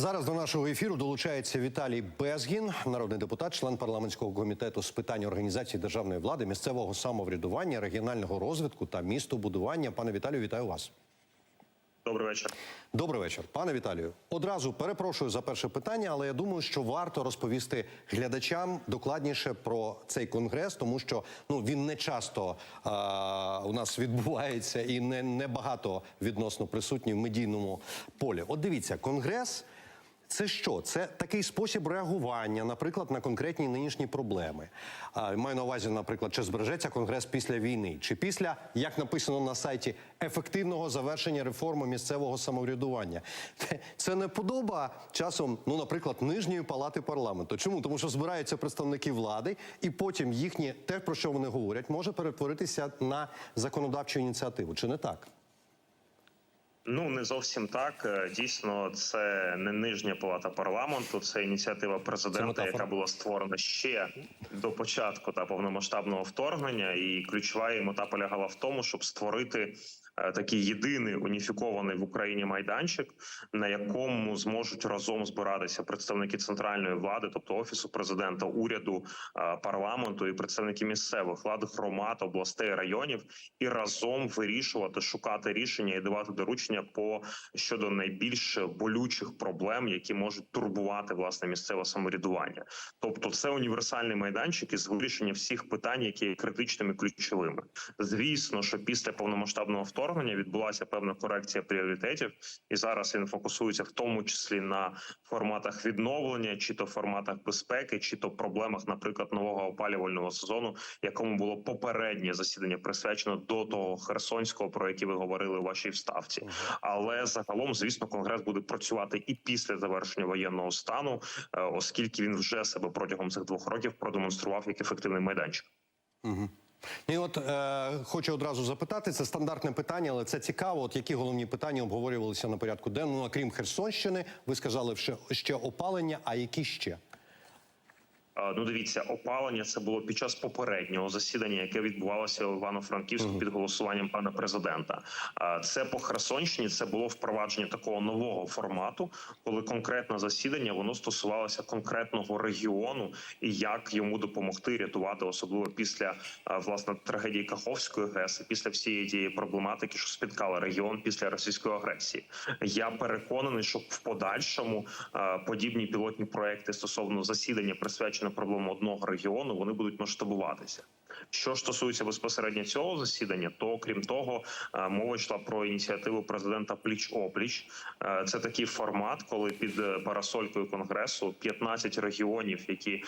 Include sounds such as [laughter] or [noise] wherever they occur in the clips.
Зараз до нашого ефіру долучається Віталій Безгін, народний депутат, член парламентського комітету з питань організації державної влади, місцевого самоврядування, регіонального розвитку та містобудування. Пане Віталію, вітаю вас. Добрий вечір. Добрий вечір, пане Віталію. Одразу перепрошую за перше питання, але я думаю, що варто розповісти глядачам докладніше про цей конгрес, тому що ну він не часто а, у нас відбувається і не, не багато відносно присутній в медійному полі. От дивіться, конгрес. Це що? Це такий спосіб реагування, наприклад, на конкретні нинішні проблеми. Маю на увазі, наприклад, чи збережеться конгрес після війни, чи після, як написано на сайті, ефективного завершення реформи місцевого самоврядування. [laughs] Це не подоба часом, ну, наприклад, нижньої палати парламенту. Чому? Тому що збираються представники влади, і потім їхні те, про що вони говорять, може перетворитися на законодавчу ініціативу. Чи не так? Ну не зовсім так. Е, Дійсно, це не нижня палата парламенту, це ініціатива президента, це яка була створена ще до початку та повномасштабного вторгнення. І ключова її мета полягала в тому, щоб створити такий єдиний уніфікований в Україні майданчик, на якому зможуть разом збиратися представники центральної влади, тобто офісу президента, уряду, е, парламенту і представники місцевих влад, громад, областей, районів, і разом вирішувати, шукати рішення і давати доручення по щодо найбільш болючих проблем, які можуть турбувати власне місцеве самоврядування. Тобто, це універсальний майданчик із вирішення всіх питань, які є критичними ключовими. Звісно, що після повномасштабного вторгнення відбулася певна корекція пріоритетів, і зараз він фокусується в тому числі на форматах відновлення, чи то форматах безпеки, чи то проблемах, наприклад, нового опалювального сезону, якому було попереднє засідання присвячено до того Херсонського, про який ви говорили у вашій вставці. Але загалом, звісно, конгрес буде працювати і після завершення воєнного стану, е, оскільки він вже себе протягом цих двох років продемонстрував як ефективний майданчик. І от е, хочу одразу запитати, це стандартне питання, але це цікаво. От які головні питання обговорювалися на порядку денному, окрім Херсонщини, ви сказали ще, ще опалення, а які ще? Ну, дивіться, опалення це було під час попереднього засідання, яке відбувалося в Івано-Франківську під голосуванням пана президента. Це по Херсонщині. Це було впровадження такого нового формату, коли конкретне засідання воно стосувалося конкретного регіону і як йому допомогти рятувати, особливо після власне трагедії Каховської ГЕС, після всієї тієї проблематики, що спіткала регіон після російської агресії. Я переконаний, що в подальшому подібні пілотні проекти стосовно засідання присвячено проблемам одного регіону, вони будуть масштабуватися. Що стосується безпосередньо цього засідання, то крім того, е, мова йшла про ініціативу президента пліч опліч. Е, Це такий формат, коли під е, парасолькою конгресу 15 регіонів, які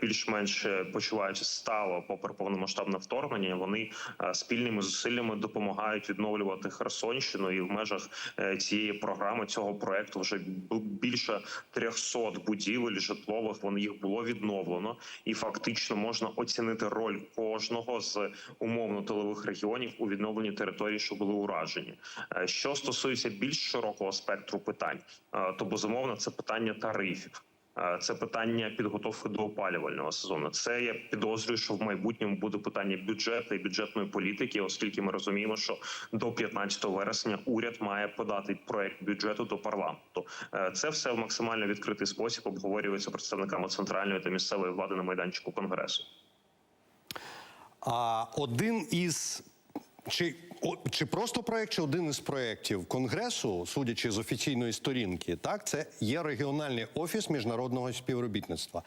більш-менш почуваються стало попри повномасштабне вторгнення, вони спільними зусиллями допомагають відновлювати Херсонщину, і в межах цієї програми цього проекту вже більше 300 будівель житлових. Вони їх було відновлено, і фактично можна оцінити роль кожного з умовно тилових регіонів у відновленні територій, що були уражені. Е, Що стосується більш широкого спектру питань, е, то безумовно це питання тарифів. Е, Це питання підготовки до опалювального сезону. Це я підозрюю, що в майбутньому буде питання бюджету і бюджетної політики, оскільки ми розуміємо, що до 15 вересня уряд має подати проект бюджету до парламенту. Це все в максимально відкритий спосіб обговорюється представниками центральної та місцевої влади на майданчику конгресу. А один із чи, чи просто проект, чи один із проєктів Конгресу, судячи з офіційної сторінки, так це є регіональний офіс міжнародного співробітництва.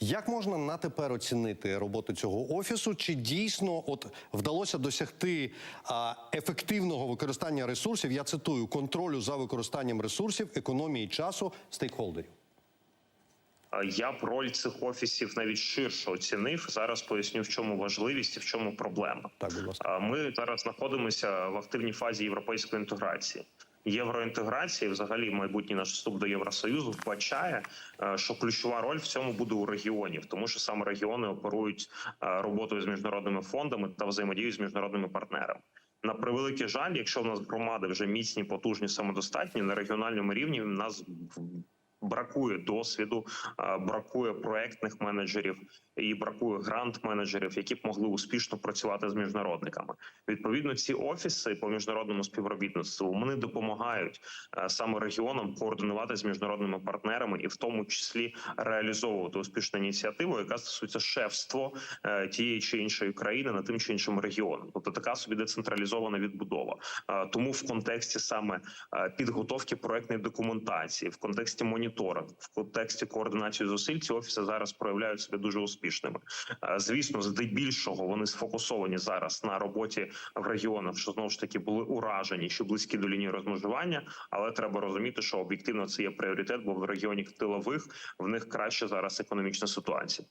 Як можна на тепер оцінити роботу цього офісу? Чи дійсно от вдалося досягти а, ефективного використання ресурсів? Я цитую контролю за використанням ресурсів, економії часу стейкхолдерів. Е, Я б роль цих офісів навіть ширше оцінив. Зараз поясню, в чому важливість і в чому проблема. Так, будь ласка. Ми зараз знаходимося в активній фазі європейської інтеграції. Євроінтеграція, і взагалі майбутній наш вступ до Євросоюзу, вбачає, е, що ключова роль в цьому буде у регіонів, тому що саме регіони оперують е, роботою з міжнародними фондами та взаємодією з міжнародними партнерами. На превеликий жаль, якщо в нас громади вже міцні, потужні, самодостатні на регіональному рівні, в нас Бракує досвіду, е, бракує проектних менеджерів і бракує грант-менеджерів, які б могли успішно працювати з міжнародниками. Відповідно, ці офіси по міжнародному співробітництву вони допомагають е, саме регіонам координувати з міжнародними партнерами і в тому числі реалізовувати успішну ініціативу, яка стосується шефство е, тієї чи іншої країни на тим чи іншим регіоном. Тобто така собі децентралізована відбудова. Тому в контексті саме підготовки проектної документації, в контексті моніторингу, в контексті координації зусиль ці офіси зараз проявляють себе дуже успішними. Звісно, здебільшого вони сфокусовані зараз на роботі в регіонах, що знову ж таки були уражені, що близькі до лінії розмежування. Але треба розуміти, що об'єктивно це є пріоритет, бо в регіоні тилових в них краще зараз економічна ситуація.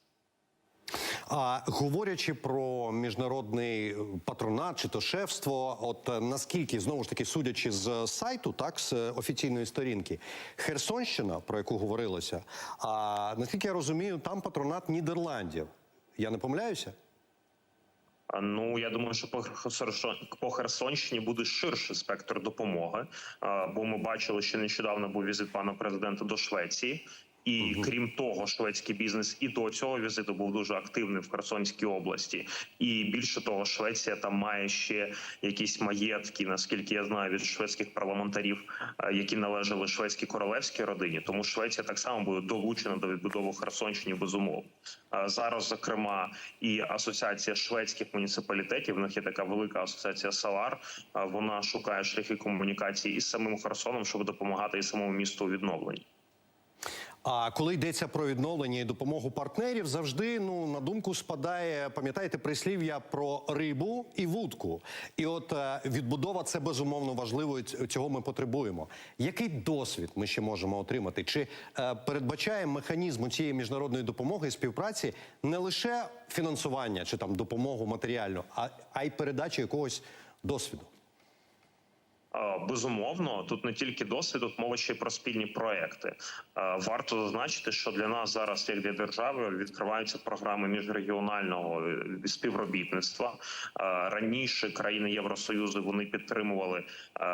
А говорячи про міжнародний патронат чи то шефство, от е, наскільки знову ж таки судячи з сайту, так з е, офіційної сторінки, Херсонщина, про яку говорилося, а наскільки я розумію, там патронат Нідерландів. Я не помиляюся? Ну я думаю, що по Херсонщині буде ширший спектр допомоги. Бо ми бачили, що нещодавно був візит пана президента до Швеції. І крім того, шведський бізнес і до цього візиту був дуже активний в Херсонській області. І більше того, Швеція там має ще якісь маєтки, наскільки я знаю, від шведських парламентарів, е, які належали шведській королевській родині. Тому Швеція так само буде долучена до відбудови Херсонщини безумовно. Е, Зараз, зокрема, і асоціація шведських муніципалітетів. В них є така велика асоціація Салар. е, Вона шукає шляхи комунікації із самим Херсоном, щоб допомагати і самому місту у відновленні. А коли йдеться про відновлення і допомогу партнерів, завжди ну на думку спадає, пам'ятаєте, прислів'я про рибу і вудку. І от е, відбудова це безумовно важливо. і Цього ми потребуємо. Який досвід ми ще можемо отримати? Чи е, передбачає механізм цієї міжнародної допомоги і співпраці не лише фінансування чи там допомогу матеріальну, а, а й передачу якогось досвіду? Е, Безумовно, тут не тільки досвід, тут мова ще й про спільні проекти. Е, Варто зазначити, що для нас зараз, як для держави, відкриваються програми міжрегіонального е, співробітництва. Раніше країни Євросоюзу вони підтримували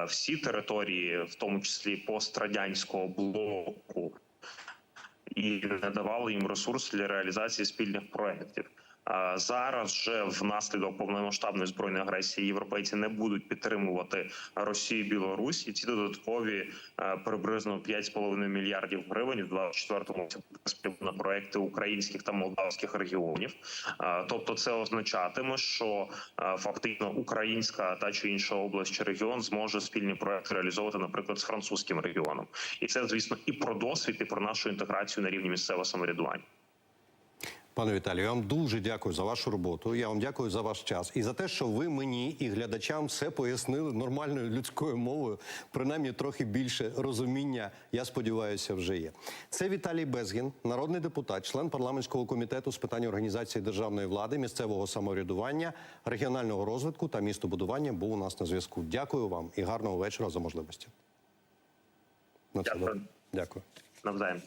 всі території, в тому числі пострадянського блоку, і надавали їм ресурс для реалізації спільних проєктів. Зараз же внаслідок повномасштабної збройної агресії європейці не будуть підтримувати Росію і Білорусь, і ці додаткові е, приблизно 5,5 мільярдів гривень в 24-му році на проекти українських та молдавських регіонів. Е, Тобто, це означатиме, що е, фактично українська та чи інша область чи регіон зможе спільні проекти реалізовувати, наприклад, з французьким регіоном, і це звісно і про досвід, і про нашу інтеграцію на рівні місцевого самоврядування. Пане Віталію, я вам дуже дякую за вашу роботу. Я вам дякую за ваш час і за те, що ви мені і глядачам все пояснили нормальною людською мовою. Принаймні трохи більше розуміння. Я сподіваюся, вже є. Це Віталій Безгін, народний депутат, член парламентського комітету з питань організації державної влади, місцевого самоврядування, регіонального розвитку та містобудування. Був у нас на зв'язку. Дякую вам і гарного вечора за можливості. На Дякую. Дякую. Навзаєм.